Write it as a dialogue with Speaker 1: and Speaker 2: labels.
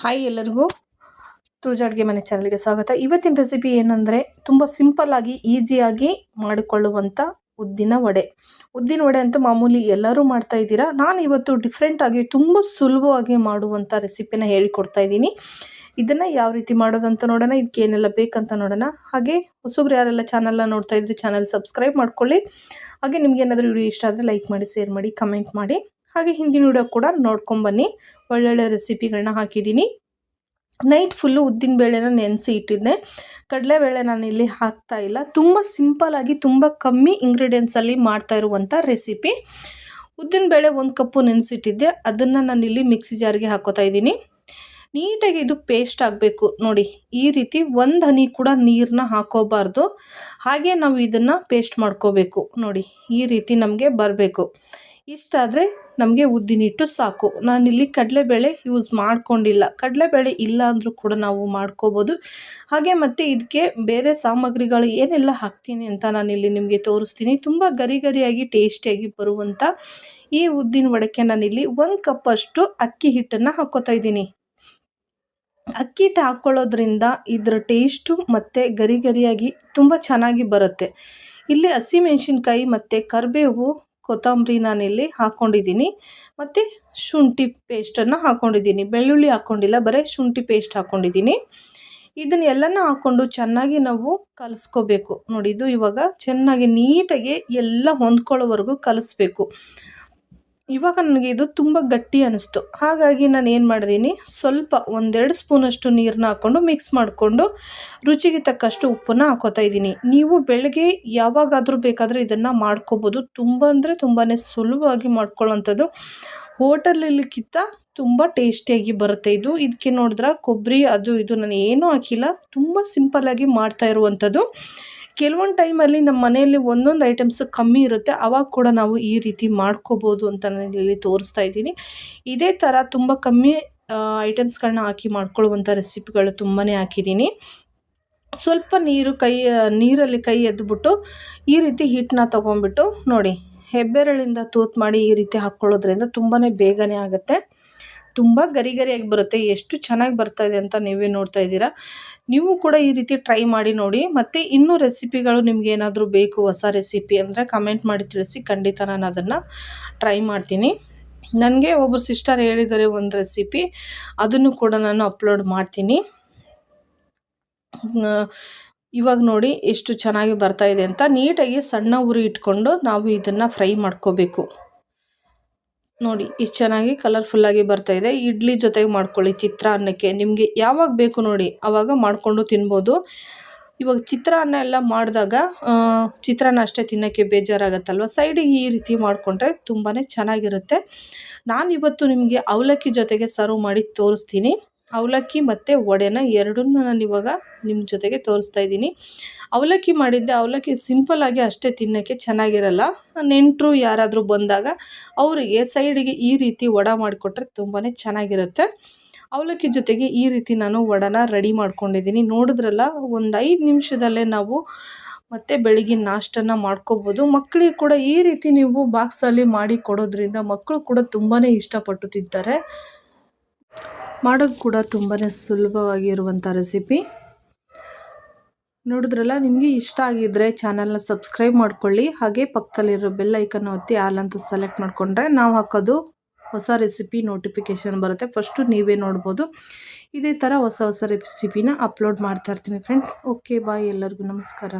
Speaker 1: Hi ಎಲ್ಲರಿಗೂ ತುಳಜ ಅಡುಗೆ ಮನೆ ಚಾನಲ್ಗೆ ಸ್ವಾಗತ. ಇವತ್ತಿನ ರೆಸಿಪಿ ಏನಂದರೆ ತುಂಬ ಸಿಂಪಲ್ಲಾಗಿ ಈಸಿಯಾಗಿ ಮಾಡಿಕೊಳ್ಳುವಂಥ ಉದ್ದಿನ ವಡೆ. ಉದ್ದಿನ ವಡೆ ಅಂತ ಮಾಮೂಲಿ ಎಲ್ಲರೂ ಮಾಡ್ತಾ ಇದ್ದೀರಾ? ನಾನು ಇವತ್ತು ಡಿಫ್ರೆಂಟಾಗಿ ತುಂಬ ಸುಲಭವಾಗಿ ಮಾಡುವಂಥ ರೆಸಿಪಿನ ಹೇಳಿಕೊಡ್ತಾ ಇದ್ದೀನಿ. ಇದನ್ನು ಯಾವ ರೀತಿ ಮಾಡೋದಂತ ನೋಡೋಣ ಇದಕ್ಕೆ ಏನೆಲ್ಲ ಬೇಕಂತ ನೋಡೋಣ. ಹಾಗೆ ಹೊಸಬ್ರು ಯಾರೆಲ್ಲ ಚಾನಲ್ನ ನೋಡ್ತಾ ಇದ್ರೆ ಚಾನಲ್ ಸಬ್ಸ್ಕ್ರೈಬ್ ಮಾಡ್ಕೊಳ್ಳಿ. ಹಾಗೆ ನಿಮಗೇನಾದರೂ ಏನಾದರೂ ವಿಡಿಯೋ ಇಷ್ಟ ಆದರೆ ಲೈಕ್ ಮಾಡಿ ಶೇರ್ ಮಾಡಿ ಕಮೆಂಟ್ ಮಾಡಿ. ಹಾಗೆ ಹಿಂದಿನ ವಿಡಿಯೋ ಕೂಡ ನೋಡ್ಕೊಂಬನ್ನಿ ಒಳ್ಳೊಳ್ಳೆ ರೆಸಿಪಿಗಳನ್ನ ಹಾಕಿದ್ದೀನಿ. ನೈಟ್ ಫುಲ್ಲು ಉದ್ದಿನ ಬೇಳೆನ ನೆನೆಸಿ ಇಟ್ಟಿದ್ದೆ. ಕಡಲೆಬೇಳೆ ನಾನು ಇಲ್ಲಿ ಹಾಕ್ತಾ ಇಲ್ಲ. ತುಂಬ ಸಿಂಪಲ್ಲಾಗಿ ತುಂಬ ಕಮ್ಮಿ ಇಂಗ್ರೀಡಿಯೆಂಟ್ಸಲ್ಲಿ ಮಾಡ್ತಾ ಇರುವಂಥ ರೆಸಿಪಿ ಉದ್ದಿನ ಬೇಳೆ ಒಂದು ಕಪ್ಪು ನೆನೆಸಿಟ್ಟಿದ್ದೆ. ಅದನ್ನು ನಾನು ಇಲ್ಲಿ ಮಿಕ್ಸಿ ಜಾರಿಗೆ ಹಾಕೋತಾ ಇದ್ದೀನಿ. ನೀಟಾಗಿ ಇದು ಪೇಸ್ಟ್ ಆಗಬೇಕು. ನೋಡಿ, ಈ ರೀತಿ ಒಂದು ಹನಿ ಕೂಡ ನೀರನ್ನ ಹಾಕೋಬಾರ್ದು. ಹಾಗೆ ನಾವು ಇದನ್ನು ಪೇಸ್ಟ್ ಮಾಡ್ಕೋಬೇಕು. ನೋಡಿ, ಈ ರೀತಿ ನಮಗೆ ಬರಬೇಕು. ಇಷ್ಟಾದರೆ ನಮಗೆ ಉದ್ದಿನ ಹಿಟ್ಟು ಸಾಕು. ನಾನಿಲ್ಲಿ ಕಡಲೆಬೇಳೆ ಯೂಸ್ ಮಾಡ್ಕೊಂಡಿಲ್ಲ. ಕಡಲೆಬೇಳೆ ಇಲ್ಲ ಅಂದರೂ ಕೂಡ ನಾವು ಮಾಡ್ಕೋಬೋದು. ಹಾಗೆ ಮತ್ತು ಇದಕ್ಕೆ ಬೇರೆ ಸಾಮಗ್ರಿಗಳು ಏನೆಲ್ಲ ಹಾಕ್ತೀನಿ ಅಂತ ನಾನಿಲ್ಲಿ ನಿಮಗೆ ತೋರಿಸ್ತೀನಿ. ತುಂಬ ಗರಿ ಗರಿಯಾಗಿ ಟೇಸ್ಟಿಯಾಗಿ ಬರುವಂಥ ಈ ಉದ್ದಿನ ಒಡಕೆ ನಾನಿಲ್ಲಿ ಒಂದು ಕಪ್ಪಷ್ಟು ಅಕ್ಕಿ ಹಿಟ್ಟನ್ನು ಹಾಕೋತಾ ಇದ್ದೀನಿ. ಅಕ್ಕಿ ಹಿಟ್ಟು ಹಾಕ್ಕೊಳ್ಳೋದ್ರಿಂದ ಇದರ ಟೇಸ್ಟು ಮತ್ತು ಗರಿ ಗರಿಯಾಗಿ ತುಂಬ ಚೆನ್ನಾಗಿ ಬರುತ್ತೆ. ಇಲ್ಲಿ ಹಸಿಮೆಣ್ಸಿನ್ಕಾಯಿ ಮತ್ತು ಕರಿಬೇವು ಕೊತ್ತಂಬರಿ ನಾನಿಲ್ಲಿ ಹಾಕ್ಕೊಂಡಿದ್ದೀನಿ ಮತ್ತು ಶುಂಠಿ ಪೇಸ್ಟನ್ನು ಹಾಕ್ಕೊಂಡಿದ್ದೀನಿ ಬೆಳ್ಳುಳ್ಳಿ ಹಾಕ್ಕೊಂಡಿಲ್ಲ ಬರೀ ಶುಂಠಿ ಪೇಸ್ಟ್ ಹಾಕ್ಕೊಂಡಿದ್ದೀನಿ ಇದನ್ನೆಲ್ಲನೂ ಹಾಕ್ಕೊಂಡು ಚೆನ್ನಾಗಿ ನಾವು ಕಲಿಸ್ಕೋಬೇಕು. ನೋಡಿ ಇವಾಗ ಚೆನ್ನಾಗಿ ನೀಟಾಗಿ ಎಲ್ಲ ಹೊಂದ್ಕೊಳ್ಳೋವರೆಗೂ ಕಲಿಸ್ಬೇಕು. ಇವಾಗ ನನಗೆ ಇದು ತುಂಬ ಗಟ್ಟಿ ಅನ್ನಿಸ್ತು ಹಾಗಾಗಿ ನಾನು ಏನು ಮಾಡಿದ್ದೀನಿ ಸ್ವಲ್ಪ ಒಂದೆರಡು ಸ್ಪೂನಷ್ಟು ನೀರನ್ನ ಹಾಕ್ಕೊಂಡು ಮಿಕ್ಸ್ ಮಾಡಿಕೊಂಡು ರುಚಿಗೆ ತಕ್ಕಷ್ಟು ಉಪ್ಪನ್ನು ಹಾಕೋತಾ ಇದ್ದೀನಿ. ನೀವು ಬೆಳಗ್ಗೆ ಯಾವಾಗಾದರೂ ಬೇಕಾದರೆ ಇದನ್ನು ಮಾಡ್ಕೋಬೋದು. ತುಂಬ ಅಂದರೆ ತುಂಬಾ ಸುಲಭವಾಗಿ ಮಾಡ್ಕೊಳ್ಳೋಂಥದ್ದು. ಹೋಟೆಲಲ್ಲಿಕ್ಕಿಂತ ತುಂಬ ಟೇಸ್ಟಿಯಾಗಿ ಬರುತ್ತೆ ಇದು. ಇದಕ್ಕೆ ನೋಡಿದ್ರೆ, ಕೊಬ್ಬರಿ, ಅದು, ಇದು ನಾನು ಏನೂ ಹಾಕಿಲ್ಲ. ತುಂಬ ಸಿಂಪಲ್ಲಾಗಿ ಮಾಡ್ತಾ ಇರುವಂಥದ್ದು. ಕೆಲವೊಂದು ಟೈಮಲ್ಲಿ ನಮ್ಮ ಮನೆಯಲ್ಲಿ ಒಂದೊಂದು ಐಟಮ್ಸ್ ಕಮ್ಮಿ ಇರುತ್ತೆ. ಅವಾಗ ಕೂಡ ನಾವು ಈ ರೀತಿ ಮಾಡ್ಕೋಬೋದು ಅಂತ ನಾನು ಇಲ್ಲಿ ತೋರಿಸ್ತಾ ಇದ್ದೀನಿ. ಇದೇ ಥರ ತುಂಬ ಕಮ್ಮಿ ಐಟಮ್ಸ್ಗಳನ್ನ ಹಾಕಿ ಮಾಡ್ಕೊಳ್ಳುವಂಥ ರೆಸಿಪಿಗಳು ತುಂಬಾ ಹಾಕಿದ್ದೀನಿ. ಸ್ವಲ್ಪ ನೀರು, ಕೈ, ನೀರಲ್ಲಿ ಕೈ ಎದ್ದುಬಿಟ್ಟು ಈ ರೀತಿ ಹಿಟ್ಟನ್ನ ತೊಗೊಂಬಿಟ್ಟು ನೋಡಿ, ಹೆಬ್ಬೆರಳಿಂದ ತೂತು ಮಾಡಿ ಈ ರೀತಿ ಹಾಕ್ಕೊಳ್ಳೋದ್ರಿಂದ ತುಂಬಾ ಬೇಗನೆ ಆಗುತ್ತೆ. ತುಂಬ ಗರಿ ಗರಿಯಾಗಿ ಬರುತ್ತೆ, ಎಷ್ಟು ಚೆನ್ನಾಗಿ ಬರ್ತಾ ಇದೆ ಅಂತ ನೀವೇ ನೋಡ್ತಾ ಇದ್ದೀರಾ? ನೀವು ಕೂಡ ಈ ರೀತಿ ಟ್ರೈ ಮಾಡಿ ನೋಡಿ, ಮತ್ತು ಇನ್ನೂ ರೆಸಿಪಿಗಳು ನಿಮ್ಗೆ ಏನಾದರೂ ಬೇಕು, ಹೊಸ ರೆಸಿಪಿ ಅಂದರೆ ಕಮೆಂಟ್ ಮಾಡಿ ತಿಳಿಸಿ ಖಂಡಿತ ನಾನು ಅದನ್ನು ಟ್ರೈ ಮಾಡ್ತೀನಿ. ನನಗೆ ಒಬ್ಬರು ಸಿಸ್ಟರ್ ಹೇಳಿದ್ದಾರೆ ಒಂದು ರೆಸಿಪಿ ಅದನ್ನು ಕೂಡ ನಾನು ಅಪ್ಲೋಡ್ ಮಾಡ್ತೀನಿ. ಇವಾಗ ನೋಡಿ ಎಷ್ಟು ಚೆನ್ನಾಗಿ ಬರ್ತಾ ಇದೆ ಅಂತ ನೀಟಾಗಿ ಸಣ್ಣ ಉರಿ ಇಟ್ಕೊಂಡು ನಾವು ಇದನ್ನು ಫ್ರೈ ಮಾಡ್ಕೋಬೇಕು. ನೋಡಿ, ಇಷ್ಟು ಚೆನ್ನಾಗಿ ಕಲರ್ಫುಲ್ಲಾಗಿ ಇದೆ. ಇಡ್ಲಿ ಜೊತೆಗೆ ಮಾಡ್ಕೊಳ್ಳಿ ಚಿತ್ರಾನ್ನಕ್ಕೆ ನಿಮಗೆ ಯಾವಾಗ ಬೇಕು ನೋಡಿ ಆವಾಗ ಮಾಡಿಕೊಂಡು ತಿನ್ಬೋದು. ಇವಾಗ ಚಿತ್ರಾನ್ನ ಎಲ್ಲ ಮಾಡಿದಾಗ ಚಿತ್ರಾನ್ನ ಅಷ್ಟೇ ತಿನ್ನೋಕ್ಕೆ ಬೇಜಾರಾಗತ್ತಲ್ವ? ಸೈಡಿಗೆ ಈ ರೀತಿ ಮಾಡಿಕೊಂಡ್ರೆ ತುಂಬಾ ಚೆನ್ನಾಗಿರುತ್ತೆ. ನಾನಿವತ್ತು ನಿಮಗೆ ಅವಲಕ್ಕಿ ಜೊತೆಗೆ ಸರ್ವ್ ಮಾಡಿ ತೋರಿಸ್ತೀನಿ. ಅವಲಕ್ಕಿ ಮತ್ತು ವಡೆನ ಎರಡನ್ನೂ ನಾನು ಇವಾಗ ನಿಮ್ಮ ಜೊತೆಗೆ ತೋರಿಸ್ತಾ ಇದ್ದೀನಿ. ಅವಲಕ್ಕಿ ಮಾಡಿದ್ದೆ, ಅವಲಕ್ಕಿ ಸಿಂಪಲ್ಲಾಗಿ ಅಷ್ಟೇ ತಿನ್ನೋಕ್ಕೆ ಚೆನ್ನಾಗಿರಲ್ಲ. ನೆಂಟರು ಯಾರಾದರೂ ಬಂದಾಗ ಅವರಿಗೆ ಸೈಡಿಗೆ ಈ ರೀತಿ ವಡ ಮಾಡಿಕೊಟ್ರೆ ತುಂಬಾ ಚೆನ್ನಾಗಿರುತ್ತೆ. ಅವಲಕ್ಕಿ ಜೊತೆಗೆ ಈ ರೀತಿ ನಾನು ವಡನ ರೆಡಿ ಮಾಡ್ಕೊಂಡಿದ್ದೀನಿ. ನೋಡಿದ್ರಲ್ಲ, ಒಂದು ಐದು ನಿಮಿಷದಲ್ಲೇ ನಾವು ಮತ್ತೆ ಬೆಳಗಿನ ನಾಷ್ಟನ ಮಾಡ್ಕೋಬೋದು. ಮಕ್ಕಳಿಗೆ ಕೂಡ ಈ ರೀತಿ ನೀವು ಬಾಕ್ಸಲ್ಲಿ ಮಾಡಿ ಕೊಡೋದ್ರಿಂದ ಮಕ್ಕಳು ಕೂಡ ತುಂಬಾ ಇಷ್ಟಪಟ್ಟು ತಿಂತಾರೆ. ಮಾಡೋದು ಕೂಡ ತುಂಬಾ ಸುಲಭವಾಗಿರುವಂಥ ರೆಸಿಪಿ ನೋಡಿದ್ರಲ್ಲ, ನಿಮಗೆ ಇಷ್ಟ ಆಗಿದ್ದರೆ ಚಾನಲ್ನ ಸಬ್ಸ್ಕ್ರೈಬ್ ಮಾಡ್ಕೊಳ್ಳಿ, ಹಾಗೆ ಪಕ್ಕದಲ್ಲಿರೋ ಬೆಲ್ ಐಕನ್ ಒತ್ತಿ ಆಲ್ ಅಂತ ಸೆಲೆಕ್ಟ್ ಮಾಡಿಕೊಂಡ್ರೆ ನಾವು ಹಾಕೋದು ಹೊಸ ರೆಸಿಪಿ ನೋಟಿಫಿಕೇಷನ್ ಬರುತ್ತೆ. ಫಸ್ಟು ನೀವೇ ನೋಡ್ಬೋದು. ಇದೇ ಥರ ಹೊಸ ಹೊಸ ರೆಸಿಪಿನ ಅಪ್ಲೋಡ್ ಮಾಡ್ತಾ ಇರ್ತೀನಿ ಫ್ರೆಂಡ್ಸ್ ಓಕೆ ಬಾಯ್ ಎಲ್ಲರಿಗೂ ನಮಸ್ಕಾರ.